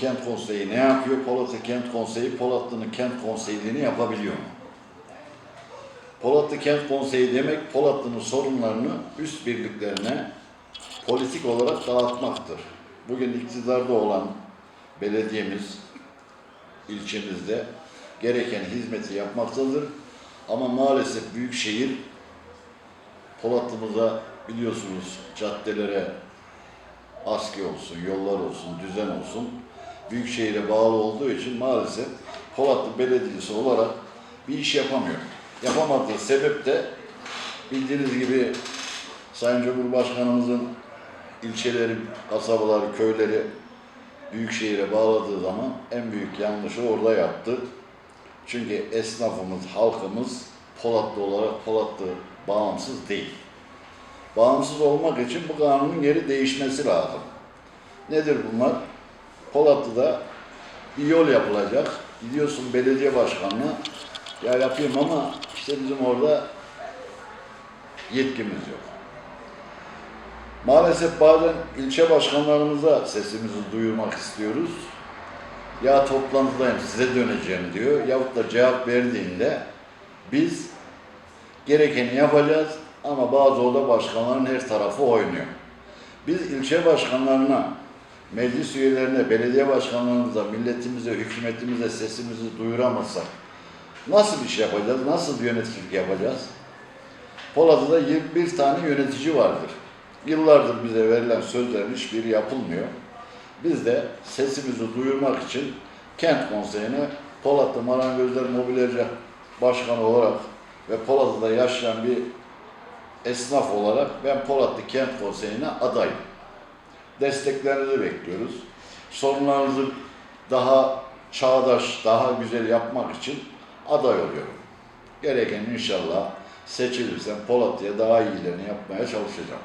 Kent Konseyi ne yapıyor? Polatlı Kent Konseyi, Polatlı'nın kent konseyliğini yapabiliyor mu? Polatlı Kent Konseyi demek Polatlı'nın sorunlarını üst birliklerine politik olarak dağıtmaktır. Bugün iktidarda olan belediyemiz ilçemizde gereken hizmeti yapmaktadır. Ama maalesef büyükşehir Polatlı'mıza biliyorsunuz caddelere askı olsun, yollar olsun, düzen olsun büyükşehire bağlı olduğu için maalesef Polatlı Belediyesi olarak bir iş yapamıyor. Yapamadığı sebep de bildiğiniz gibi Sayın Cumhurbaşkanımızın ilçeleri, kasabaları, köyleri büyükşehire bağladığı zaman en büyük yanlışı orada yaptı. Çünkü esnafımız, halkımız Polatlı olarak Polatlı bağımsız değil. Bağımsız olmak için bu kanunun geri değişmesi lazım. Nedir bunlar? Polatlı'da bir yol yapılacak. Gidiyorsun belediye başkanına, ya yapayım ama işte bizim orada yetkimiz yok. Maalesef bazen ilçe başkanlarımıza sesimizi duyurmak istiyoruz. Ya toplantıdayım size döneceğim diyor. Yahut da cevap verdiğinde biz gerekeni yapacağız ama bazı oda başkanlarının her tarafı oynuyor. Biz ilçe başkanlarına, meclis üyelerine, belediye başkanlarımıza, milletimize, hükümetimize sesimizi duyuramazsak nasıl iş yapacağız, nasıl yöneticilik yapacağız? Polat'ta 21 tane yönetici vardır. Yıllardır bize verilen sözlerin hiçbiri yapılmıyor. Biz de sesimizi duyurmak için kent konseyine Polatlı Marangözler Mobilyacı Başkanı olarak ve Polatlı'da yaşayan bir esnaf olarak ben Polatlı Kent Konseyi'ne adayım. Desteklerinizi bekliyoruz. Sorunlarınızı daha çağdaş, daha güzel yapmak için aday oluyorum. Gereken inşallah seçilirsem Polatlı'ya daha iyilerini yapmaya çalışacağım.